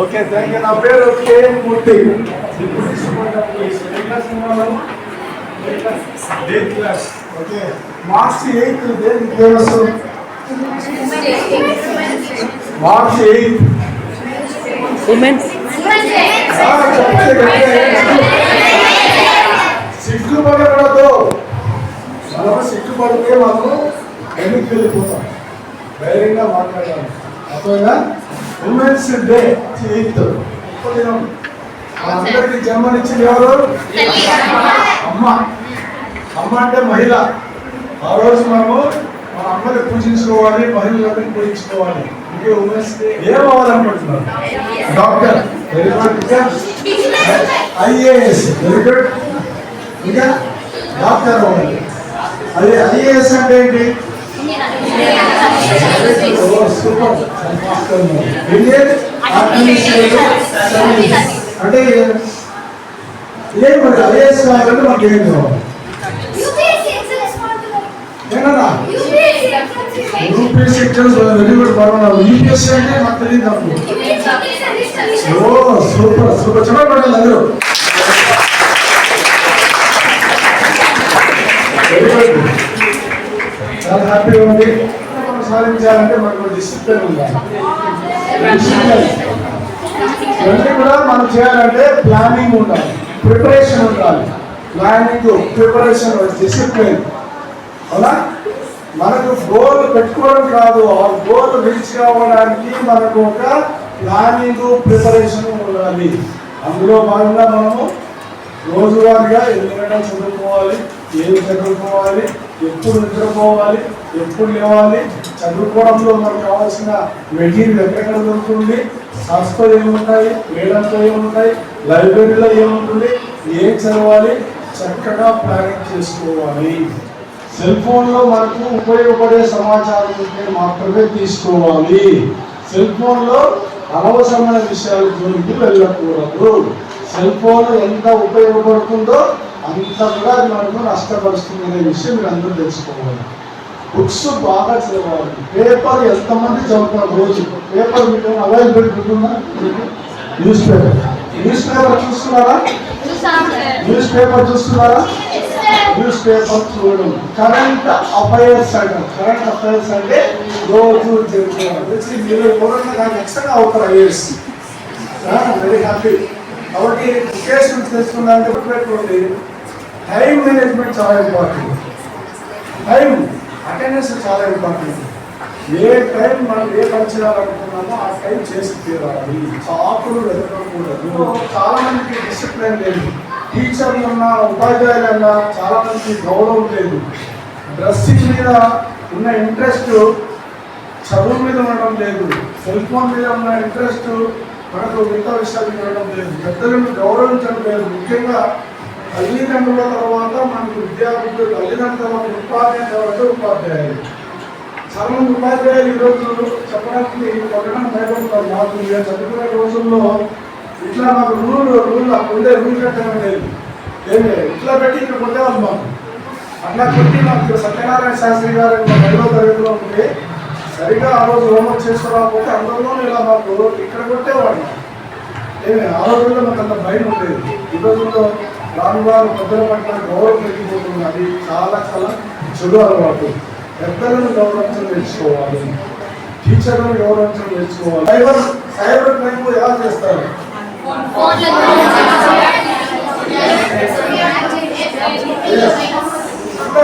Okay thank you నా పేరు K Murthy. ఉన్నాను ఎయిత్ ఓకే దేనికి ఫేమస్ మార్క్స్ ఎయిత్. ఉమెన్స్. సిగ్గుపడకూడదు. మనం సిగ్గుపడితే మాత్రం వెనక్కి వెళ్ళిపోతాం. ధైర్యంగా మాట్లాడాలి. అర్థమైనా ఉమెన్స్ డే ఎయిత్ దినం అందరికి జన్మనిచ్చింది ఎవరు? అమ్మ. అమ్మ అంటే మహిళ. ఆ రోజు మనము మన అమ్మని పూజించుకోవాలి మహిళలందరినీ పూజించుకోవాలి. ఇంకే ఉమెన్స్ డే ఏం అవ్వాలనుకుంటున్నారు? Doctor. Very good IAS. Very good ఇంకా? డాక్టర్ అవ్వాలి. అదే ఐఏఎస్ అంటే ఏంటి? అంటే ఏం? మరి ఐఏఎస్ కావాలంటే మాకు ఏం కావాలి యూపీఎస్సీ ఎగ్జామ్స్ వెరీ గుడ్ పర్వాలేదు యూపీఎస్సీ అంటే మాకు తెలియదు ఓ సూపర్ సూపర్ చెప్పండి అందరూ చాలా హ్యాపీగా ఉంది. మనం సాధించాలంటే మనకు డిసిప్లిన్ ఉండాలి ఇవన్నీ కూడా మనం చేయాలంటే ప్లానింగ్ ఉండాలి. ప్రిపరేషన్ ఉండాలి. ప్లానింగ్ ప్రిపరేషన్ డిసిప్లిన్ అవునా? మనకు గోల్ పెట్టుకోవడం కాదు. ఆ గోల్ రీచ్ కావడానికి మనకు ఒక ప్లానింగ్ ప్రిపరేషన్ ఉండాలి. అందులో భాగంగా మనము రోజువారీగా ఎన్ని గంటలు చదువుకోవాలి ఏం చదువుకోవాలి ఎప్పుడు నిద్రపోవాలి ఎప్పుడు లేవాలి చదువుకోవడంలో మనకు కావాల్సిన మెటీరియల్ ఎక్కడెక్కడ దొరుకుతుంది? సంస్థలో ఏముంటాయి? మేడంతో ఏముంటాయి? లైబ్రరీలో ఏముంటుంది? ఏం చదవాలి? చక్కగా ప్లానింగ్ చేసుకోవాలి. సెల్ ఫోన్లో మనకు ఉపయోగపడే సమాచారం ఉంటే మాత్రమే తీసుకోవాలి. సెల్ ఫోన్లో అనవసరమైన విషయాల గురించి వెళ్ళకూడదు. సెల్ ఫోన్ ఎంత ఉపయోగపడుతుందో అంత కూడా అది మనకు నష్టపరుస్తుంది అనే విషయం మీరు అందరూ తెలుసుకోవాలి. బుక్స్ బాగా చదవాలి. పేపర్ ఎంతమంది చదువుతారు రోజు? పేపర్ మీకు అవైలబిలిటీ ఉంటుందా? News paper. న్యూస్ పేపర్ చూస్తున్నారా? న్యూస్ పేపర్ చూస్తున్నారా? న్యూస్ పేపర్ చూడడం. కరెంట్ అఫైర్స్ అంటారు కరెంట్ అఫైర్స్ అంటే రోజు జరుగుతుంది. మీరు ఎవరైనా నాకు ఎక్స్ట్రా అవుతారు? ఐఏఎస్ వెరీ హ్యాపీ కాబట్టి కేసు నుంచి తెలుసుకున్నారంటే గుర్తుపెట్టుకోండి టైం మేనేజ్మెంట్ చాలా ఇంపార్టెంట్ టైం అటెండెన్స్ చాలా ఇంపార్టెంట్ ఏ టైం మనం ఏ పని చేయాలనుకున్నామో ఆ టైం చేసి తీరాలి. ఆకులు వెతకకూడదు. చాలా మందికి డిసిప్లిన్ లేదు టీచర్లు అన్నా ఉపాధ్యాయులు అన్నా చాలా మందికి గౌరవం లేదు. డ్రెస్సింగ్ మీద ఉన్న ఇంట్రెస్ట్ చదువు మీద ఉండడం లేదు. సెల్ ఫోన్ మీద ఉన్న ఇంట్రెస్ట్ మనకు మిగతా విషయాలు వినడం లేదు. పెద్దలను గౌరవించడం లేదు. ముఖ్యంగా తల్లిదండ్రుల తర్వాత మనకు విద్యార్థులు తల్లిదండ్రుల తర్వాత ఉపాధ్యాయులు తర్వాత ఉపాధ్యాయులు. చాలా మంది ఉపాధ్యాయులు ఈ రోజు చెప్పడానికి కొట్టడం భయపడతారు. మాకు నేను చదువుకునే రోజుల్లో ఇట్లా మాకు రూల్ రూల్ ఉండే రూల్ కట్టడం లేదు ఏమి? ఇట్లా పెట్టి ఇక్కడ కొట్టేవాళ్ళు మాకు. అట్లా కొట్టి మాకు సత్యనారాయణ శాస్త్రి గారు మా ఐదో తరగతిలో ఉంటే సరిగా ఆ రోజు హోంవర్క్ చేసుకోకపోతే అందరిలోనూ ఇలా మాకు ఇక్కడ కొట్టేవాడు ఏమి ఆ రోజుల్లో మాకు అంత భయం ఉండేది ఈ రోజుల్లో రాను రాను పెద్దల పట్ల గౌరవం పెరిగిపోతుంది అది చాలా చాలా చెడు అలవాటు పెద్దలను గౌరవించడం నేర్చుకోవాలి టీచర్లను గౌరవించడం నేర్చుకోవాలి సైబర్ సైబర్ క్రైమ్ ఎలా చేస్తారు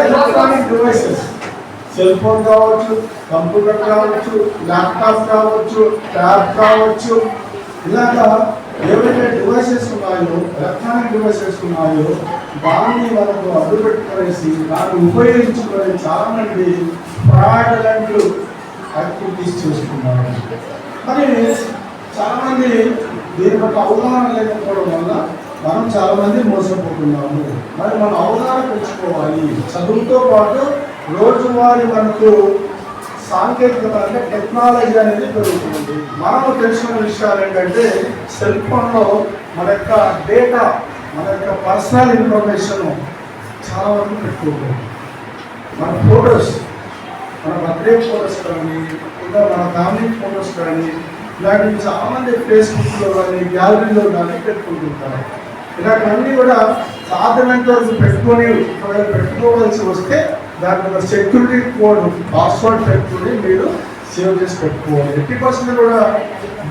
ఎలక్ట్రానిక్ డివైసెస్ సెల్ ఫోన్ కావచ్చు కంప్యూటర్ కావచ్చు ల్యాప్టాప్ కావచ్చు ట్యాబ్ కావచ్చు ఇలాగా ఏవైతే డివైసెస్ ఉన్నాయో ఎలక్ట్రానిక్ డివైసెస్ ఉన్నాయో దాన్ని మనకు అడ్డు పెట్టుకునేసి దాన్ని ఉపయోగించుకునే చాలా మంది ఫ్రాడలెంట్ యాక్టివిటీస్ చేసుకున్నారు మరి చాలామంది దీని యొక్క అవగాహన లేకపోవడం వల్ల మనం చాలామంది మోసపోతున్నాము. మరి మనం అవగాహన పెంచుకోవాలి. చదువుతో పాటు రోజువారీ మనకు సాంకేతికత అంటే టెక్నాలజీ అనేది పెరుగుతుంది. మనకు తెలుసుకున్న విషయాలు ఏంటంటే సెల్ ఫోన్లో మన యొక్క డేటా మన యొక్క పర్సనల్ ఇన్ఫర్మేషన్ చాలా వరకు పెట్టుకుంటుంది. మన ఫొటోస్ మన బర్త్డే ఫొటోస్ కానీ ఇంకా మన ఫ్యామిలీ ఫొటోస్ కానీ ఇలాంటివి చాలామంది ఫేస్బుక్లో కానీ గ్యాలరీలో కానీ పెట్టుకుంటుంటారు. ఇలాంటివన్నీ కూడా సాధ్యమైనంత వరకు పెట్టుకొని ఒకవేళ పెట్టుకోవాల్సి వస్తే దాని ఒక సెక్యూరిటీ కోడ్ పాస్వర్డ్ పెట్టుకుని మీరు సేవ్ చేసి పెట్టుకోవాలి. ఎయిటీ పర్సెంట్ కూడా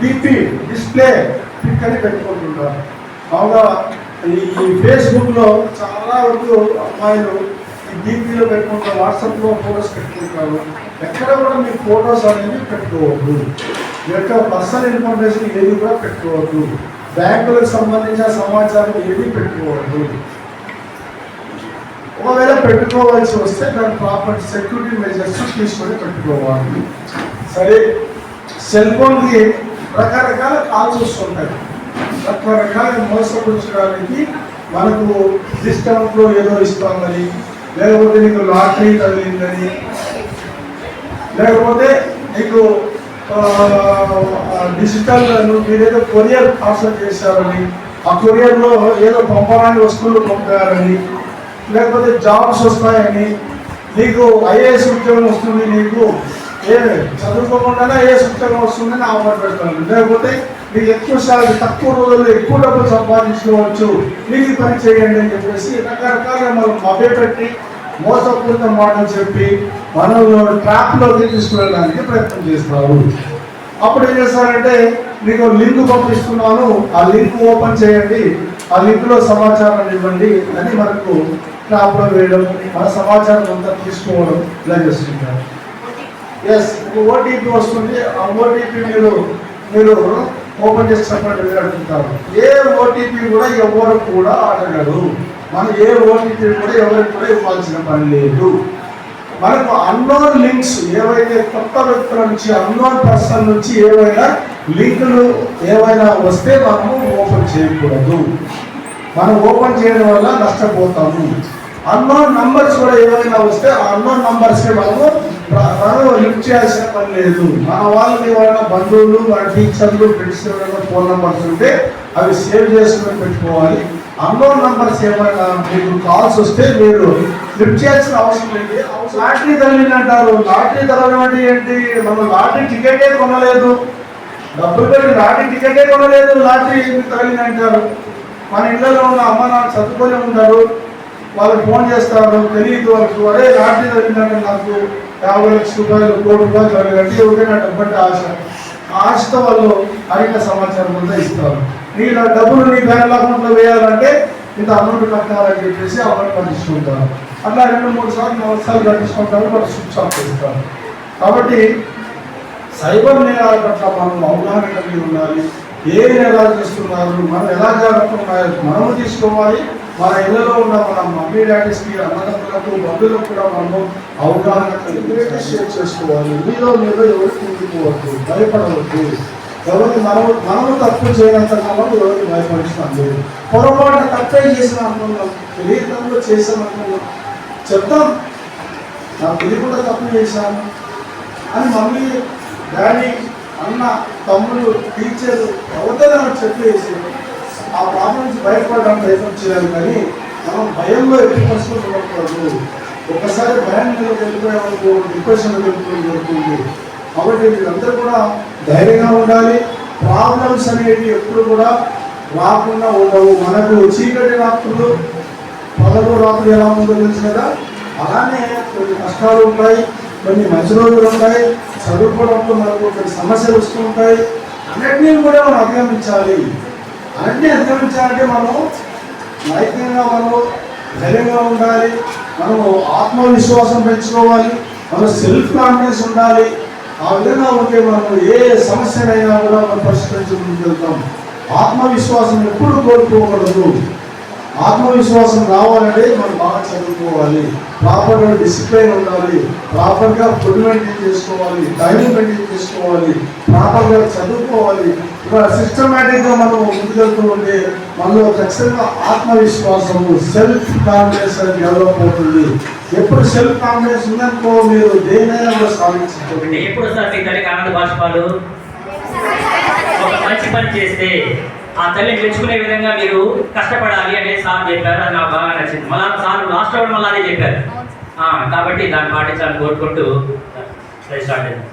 డిపి డిస్ప్లే పిక్ అని పెట్టుకుంటుంటారు. బాగా ఈ ఫేస్బుక్లో చాలా వరకు అమ్మాయిలు ఈ డీపీలో పెట్టుకుంటారు వాట్సాప్లో ఫొటోస్ పెట్టుకుంటారు. ఎక్కడ కూడా మీ ఫొటోస్ అనేది పెట్టుకోవద్దు. యొక్క పర్సనల్ ఇన్ఫర్మేషన్ ఏది కూడా పెట్టుకోవద్దు. బ్యాంకులకు సంబంధించిన సమాచారం ఏది పెట్టుకోవద్దు. ఒకవేళ పెట్టుకోవాల్సి వస్తే దాని ప్రాపర్ సెక్యూరిటీ మెజర్స్ తీసుకొని పెట్టుకోవాలి. సరే సెల్ ఫోన్కి రకరకాల కాల్స్ వస్తుంటాయి. రకరకాల మోసపరచడానికి మనకు డిస్కౌంట్లో ఏదో ఇస్తామని లేకపోతే నీకు లాటరీ తగిలిందని లేకపోతే నీకు డిజిటల్ మీరేదో కొరియర్ పార్సల్ చేశారని ఆ కొరియర్లో ఏదో పంపడానికి వస్తువులు పంపారని లేకపోతే జాబ్స్ వస్తాయని నీకు ఐఏఎస్ ఉద్యోగం వస్తుంది నీకు. ఏ చదువుకోకుండానే ఐఏఎస్ ఉద్యోగం వస్తుందని ఆఫర్ పెడతాను. లేకపోతే నీకు ఎక్కువ శాలరీ తక్కువ రోజుల్లో ఎక్కువ డబ్బులు సంపాదించుకోవచ్చు. నీకు పని చేయండి అని చెప్పేసి రకరకాలుగా మనం మభ్యపెట్టి మోసపూరిత మాటలు చెప్పి మనం ట్రాప్లోకి తీసుకువెళ్ళడానికి ప్రయత్నం చేస్తారు. అప్పుడు ఏం చేస్తారంటే మీకు లింక్ పంపిస్తున్నాను. ఆ లింక్ ఓపెన్ చేయండి. ఆ లింక్లో సమాచారం ఇవ్వండి అని మనకు ట్రాప్లో వేయడం మన సమాచారం అంతా తీసుకోవడం ఇలా చేస్తుంటారు ఎస్ ఓటీపీ వస్తుంది. ఆ ఓటీపీ మీరు మీరు ఓపెన్ చేసి చెప్పండి మీరు అడుగుతారు ఏ ఓటీపీ కూడా ఎవరు కూడా అడగడు మనం ఏ ఓటీపీ కూడా ఎవరికి కూడా ఇవ్వాల్సిన పని లేదు. మనకు అన్నోన్ లింక్స్ ఏవైతే కొత్త వ్యక్తుల నుంచి అన్నోన్ పర్సన్ నుంచి ఏవైనా లింకులు ఏవైనా వస్తే మనము ఓపెన్ చేయకూడదు. మనం ఓపెన్ చేయడం వల్ల నష్టపోతాము. అన్నోన్ నంబర్స్ కూడా ఏవైనా వస్తే ఆ అన్నోన్ నంబర్స్కి మనము మనం లింక్ చేయాల్సిన పని లేదు. మన వాళ్ళకి ఎవరైనా బంధువులు మన టీచర్లు ఫ్రెండ్స్ ఎవరైనా ఫోన్ నంబర్స్ ఉంటే అవి సేవ్ చేసుకుని పెట్టుకోవాలి. అన్నోన్ నంబర్స్ ఏమైనా మీకు కాల్స్ వస్తే మీరు లిఫ్ట్ చేయాల్సిన అవసరం లేదు. లాటరీ తగిలింది అంటారు. లాటరీ తగలడం ఏంటి? మనం లాటరీ టికెటే కొనలేదు. డబ్బులు పెట్టి లాటరీ టికెటే కొనలేదు లాటరీ ఎందుకు అంటారు. మన ఇళ్ళలో ఉన్న అమ్మ నాన్న చదువుకొని ఉంటారు. వాళ్ళకి ఫోన్ చేస్తారు. తెలియదు వాళ్ళకి. అరే లాటరీ తగిలిందంటే నాకు యాభై లక్షల రూపాయలు కోటి రూపాయలు తగిలిందంటే ఎవరికైనా డబ్బంటే ఆశ. ఆ ఆశతో వాళ్ళు అడిగిన సమాచారం అంతా ఇస్తారు. నీ నా డబ్బులు నీ బ్యాంక్ అకౌంట్లో వేయాలంటే ఇంత అమౌంట్ కట్టాలని చెప్పేసి అమౌంట్ కట్టించుకుంటారు అట్లా రెండు మూడు సార్లు నాలుగు సార్లు కట్టించుకుంటారు వాళ్ళు స్విచ్ ఆఫ్ చేస్తారు కాబట్టి సైబర్ నేరాల పట్ల మనం అవగాహన కలిగి ఉండాలి. ఏ నేరాలు చేస్తున్నారు మనం ఎలా జరుగుతున్నాయో మనము తీసుకోవాలి మన ఇళ్ళలో ఉన్న మన మమ్మీ డాడీస్కి అన్నదమ్ములకు బంధువులకు కూడా మనము అవగాహన కలిగి షేర్ చేసుకోవాలి. మీలో మీలో ఎవరికి కుంగిపోవద్దు భయపడవద్దు. ఎవరికి మనము మనము తప్పు చేయనంత కాలం ఎవరికి భయపడిస్తాం లేదు. పొరపాటు తప్పే చేసిన అనుకున్నాం తెలియదంలో చేసాం చెప్తాం. నాకు తెలియకుండా తప్పు చేశాను. అని మమ్మీ డాడీ అన్న తమ్ముడు టీచర్ ఎవరితో చెప్పేసి ఆ ప్రాబ్లం నుంచి బయటపడడానికి ప్రయత్నం చేయాలి కానీ మనం భయంలో ఎట్టి పరిస్థితులు ఉండకూడదు. ఒకసారి భయం మీద వరకు డిప్రెషన్ వెళ్ళిపోయి జరుగుతుంది కాబట్టి వీళ్ళందరూ కూడా ధైర్యంగా ఉండాలి. ప్రాబ్లమ్స్ అనేవి ఎప్పుడు కూడా రాకుండా ఉండవు. మనకు చీకటి రాత్రులు పగలు రాత్రులు ఎలా ఉందో తెలుసు కదా? అలానే కొన్ని కష్టాలు ఉంటాయి కొన్ని మంచి రోజులు ఉంటాయి చదువుకోవడంతో మనకు కొన్ని సమస్యలు వస్తూ ఉంటాయి. అన్నింటినీ కూడా మనం అధిగమించాలి. అన్నిటినీ అధిగమించాలంటే మనం నైతికంగా మనము ధైర్యంగా ఉండాలి మనము ఆత్మవిశ్వాసం పెంచుకోవాలి మన సెల్ఫ్ కాన్ఫిడెన్స్ ఉండాలి. ఆ విధంగా ఉంటే మనము ఏ సమస్యనైనా కూడా మనం పరిష్కరించుకుంటూ వెళ్తాం. ఆత్మవిశ్వాసం ఎప్పుడు కోల్పోకూడదు. ఆత్మవిశ్వాసం రావాలంటే మనం బాగా చదువుకోవాలి. ప్రాపర్గా డిసిప్లైన్ ఉండాలి. ప్రాపర్గా ఫుడ్ మెయింటైన్ చేసుకోవాలి. టైం మెయింటైన్ చేసుకోవాలి. ప్రాపర్గా చదువుకోవాలి. ఇలా సిస్టమేటిక్గా మనం ముందుకెళ్తూ ఉంటే మనలో ఖచ్చితంగా ఆత్మవిశ్వాసము సెల్ఫ్ కాన్ఫిడెన్స్ అనేది డెవలప్ అవుతుంది. ఎప్పుడు సెల్ఫ్ కాన్ఫిడెన్స్ ఉందనుకో మీరు దేనైనా కూడా సాధించవచ్చు. ఎప్పుడు సార్ మీ మంచి పని చేస్తే ఆ తల్లిని మెచ్చుకునే విధంగా మీరు కష్టపడాలి అనే సార్ చెప్పారు. అది నాకు బాగా నచ్చింది. మళ్ళా సార్ లాస్ట్ అవ్వడం మళ్ళీ అదే చెప్పారు. కాబట్టి దాన్ని పాటించాలని కోరుకుంటూ స్టార్ట్ అయింది